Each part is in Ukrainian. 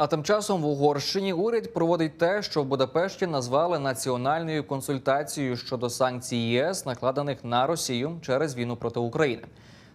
А тим часом в Угорщині уряд проводить те, що в Будапешті назвали національною консультацією щодо санкцій ЄС, накладених на Росію через війну проти України.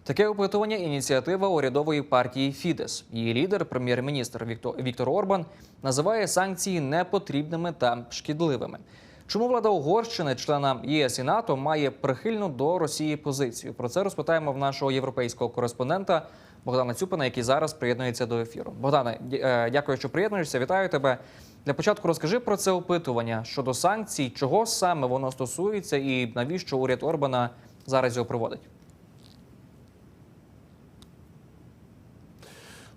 Таке опитування ініціатива урядової партії Фідес. Її лідер, прем'єр-міністр Віктор, Віктор Орбан, називає санкції непотрібними та шкідливими. Чому влада Угорщини, члена ЄС і НАТО, має прихильну до Росії позицію? Про це розпитаємо в нашого європейського кореспондента Богдана Цюпина, який зараз приєднується до ефіру. Богдане, е, дякую, що приєднуєшся. Вітаю тебе. Для початку розкажи про це опитування щодо санкцій, чого саме воно стосується, і навіщо уряд Орбана зараз його проводить.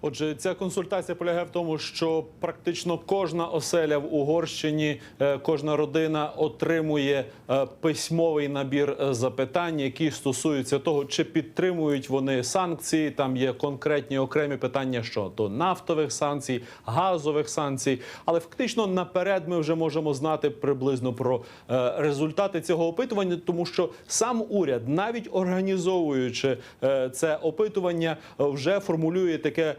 Отже, ця консультація полягає в тому, що практично кожна оселя в Угорщині, е, кожна родина отримує е, письмовий набір е, запитань, які стосуються того, чи підтримують вони санкції. Там є конкретні окремі питання щодо нафтових санкцій, газових санкцій. Але фактично наперед ми вже можемо знати приблизно про результати цього опитування, тому що сам уряд, навіть організовуючи це опитування, вже формулює таке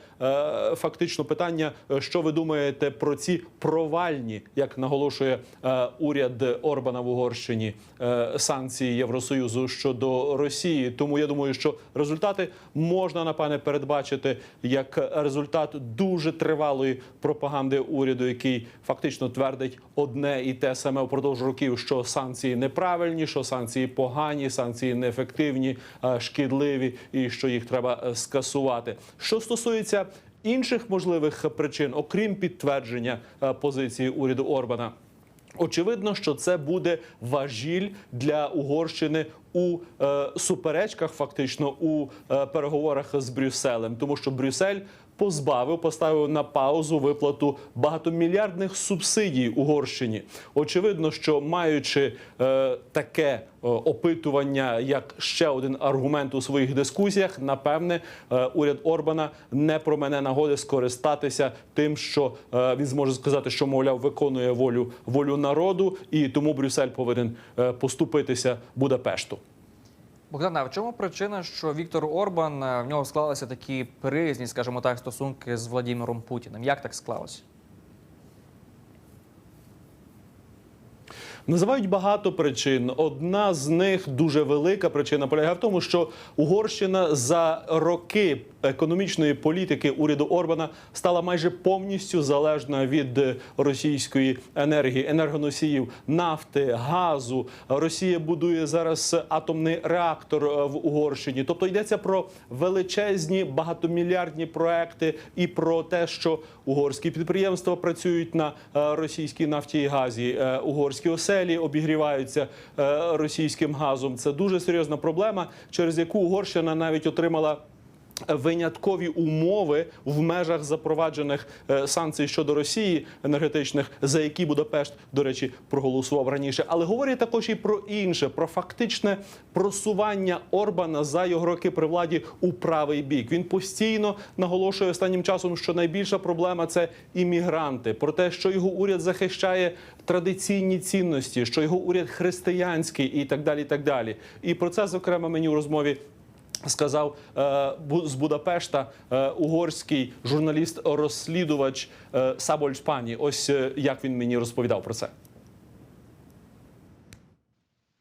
фактично питання: е, що ви думаєте про ці провальні, як наголошує е, уряд Орбана в Угорщині, е, санкції Євросоюзу щодо Росії. Тому я думаю, що результати можна напевне передбачити як результат дуже тривалої пропаганди уряду, який фактично твердить одне і те саме впродовж років, що санкції неправильні, що санкції погані, санкції неефективні, е, шкідливі, і що їх треба е, скасувати. Що стосується інших можливих причин, окрім підтвердження е, позиції уряду Орбана. Очевидно, що це буде важіль для Угорщини у е, суперечках, фактично у е, переговорах з Брюсселем, тому що Брюссель позбавив, поставив на паузу виплату багатомільярдних субсидій Угорщині. Очевидно, що маючи е, таке е, опитування як ще один аргумент у своїх дискусіях, напевне, е, уряд Орбана не промене нагоди скористатися тим, що е, він зможе сказати, що мовляв виконує волю волю народу, і тому Брюссель повинен поступитися Будапешту. Богдана, в чому причина, що Віктор Орбан е, в нього склалися такі приязні, скажімо так, стосунки з Владимиром Путіним? Як так склалося? Називають багато причин. Одна з них дуже велика причина полягає в тому, що Угорщина за роки економічної політики уряду Орбана стала майже повністю залежна від е, російської енергії, енергоносіїв, нафти, газу. Росія будує зараз атомний реактор е, в Угорщині. Тобто йдеться про величезні багатомільярдні проекти і про те, що угорські підприємства працюють на е, російській нафті і газі, угорські оселі обігріваються е, російським газом. Це дуже серйозна проблема, через яку Угорщина навіть отримала. Виняткові умови в межах запроваджених е, санкцій щодо Росії енергетичних, за які Будапешт, до речі, проголосував раніше. Але говорять також і про інше: про фактичне просування Орбана за його роки при владі у правий бік. Він постійно наголошує останнім часом, що найбільша проблема це іммігранти, про те, що його уряд захищає традиційні цінності, що його уряд християнський і так далі. І так далі. І про це зокрема мені у розмові. Сказав е, з Будапешта е, угорський журналіст-розслідувач Саболь Сабольч Пані. Ось е, як він мені розповідав про це.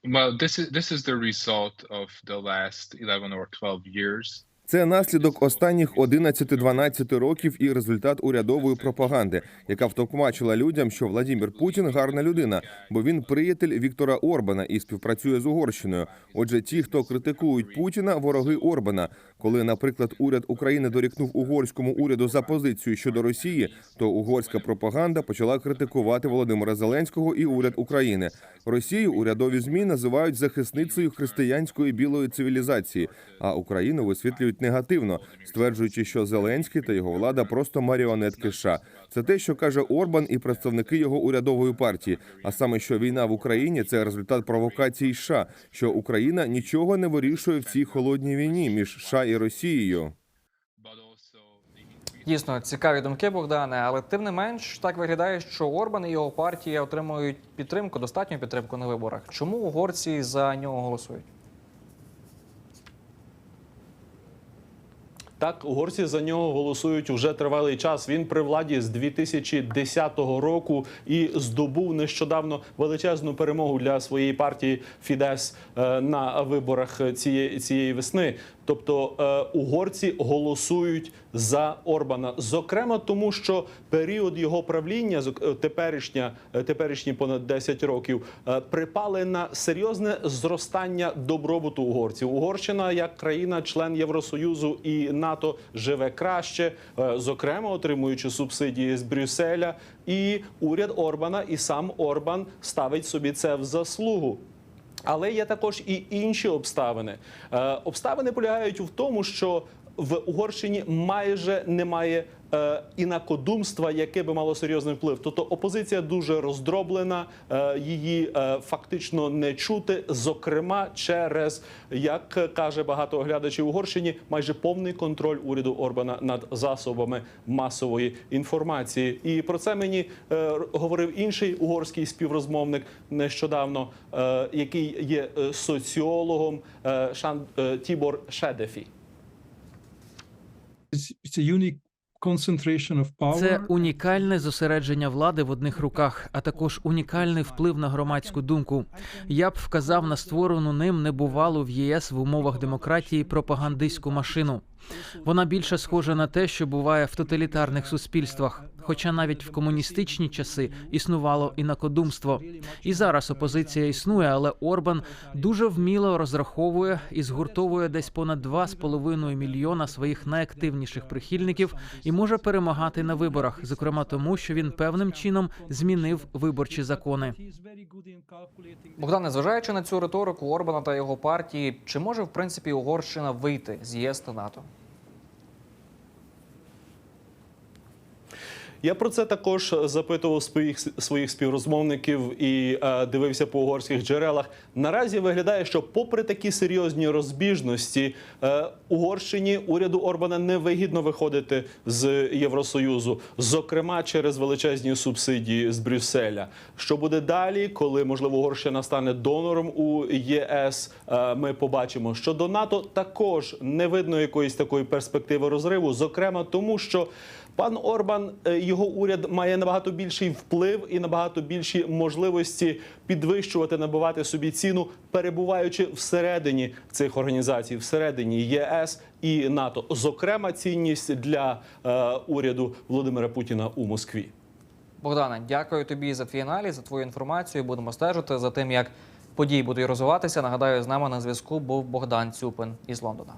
Well, this is this is the result of the last 11 or 12 years. Це наслідок останніх 11-12 років і результат урядової пропаганди, яка втовкмачила людям, що Владимир Путін гарна людина, бо він приятель Віктора Орбана і співпрацює з Угорщиною. Отже, ті, хто критикують Путіна, вороги Орбана. Коли, наприклад, уряд України дорікнув угорському уряду за позицію щодо Росії, то угорська пропаганда почала критикувати Володимира Зеленського і уряд України. Росію урядові змі називають захисницею християнської білої цивілізації, а Україну висвітлюють негативно, стверджуючи, що Зеленський та його влада просто маріонетки США. Це те, що каже Орбан і представники його урядової партії. А саме, що війна в Україні це результат провокації США, що Україна нічого не вирішує в цій холодній війні між США Росією. Also the Дійсно, цікаві думки, Богдане, але тим не менш так виглядає, що Орбан і його партія отримують підтримку, достатню підтримку на виборах. Чому угорці за нього голосують? Так, угорці за нього голосують вже тривалий час. Він при владі з 2010 року і здобув нещодавно величезну перемогу для своєї партії Фідес е, на виборах цієї, цієї весни. Тобто е, угорці голосують за Орбана, зокрема тому, що період його правління, е, теперішня, е, теперішні понад 10 років, припали на серйозне зростання добробуту угорців. Угорщина як країна-член Євросоюзу і НАТО живе краще, зокрема отримуючи субсидії з Брюсселя. І уряд Орбана, і сам Орбан ставить собі це в заслугу. Але є також і інші обставини. Е, обставини полягають в тому, що в Угорщині майже немає інакодумства, яке би мало серйозний вплив. Тобто опозиція дуже роздроблена, е, її е, фактично не чути. Зокрема, через як каже багато оглядачів Угорщині, майже повний контроль уряду Орбана над засобами масової інформації. І про це мені е, говорив інший угорський співрозмовник нещодавно, е, який є е, соціологом е, Шан е, Тібор Шедефі. It's, a unique. Це унікальне зосередження влади в одних руках, а також унікальний вплив на громадську думку. Я б вказав на створену ним небувалу в ЄС в умовах демократії пропагандистську машину. Вона більше схожа на те, що буває в тоталітарних суспільствах. Хоча навіть в комуністичні часи існувало інакодумство. І зараз опозиція існує, але Орбан дуже вміло розраховує і згуртовує десь понад 2,5 мільйона своїх найактивніших прихильників і може перемагати на виборах, зокрема тому, що він певним чином змінив виборчі закони. Богдане, зважаючи на цю риторику Орбана та його партії, чи може в принципі Угорщина вийти з ЄС та НАТО? Я про це також запитував своїх своїх співрозмовників і е, дивився по угорських джерелах. Наразі виглядає, що, попри такі серйозні розбіжності, е, Угорщині уряду Орбана не вигідно виходити з Євросоюзу, зокрема через величезні субсидії з Брюсселя. Що буде далі, коли можливо Угорщина стане донором у ЄС? е, Ми побачимо, що до НАТО також не видно якоїсь такої перспективи розриву, зокрема тому, що Пан Орбан, е, його уряд має набагато більший вплив і набагато більші можливості підвищувати, набивати собі ціну, перебуваючи всередині цих організацій, всередині ЄС і НАТО. Зокрема, цінність для е, уряду Володимира Путіна у Москві. Богдане, дякую тобі за твій аналіз, за твою інформацію. Будемо стежити за тим, як події будуть розвиватися. Нагадаю, з нами на зв'язку був Богдан Цюпин із Лондона.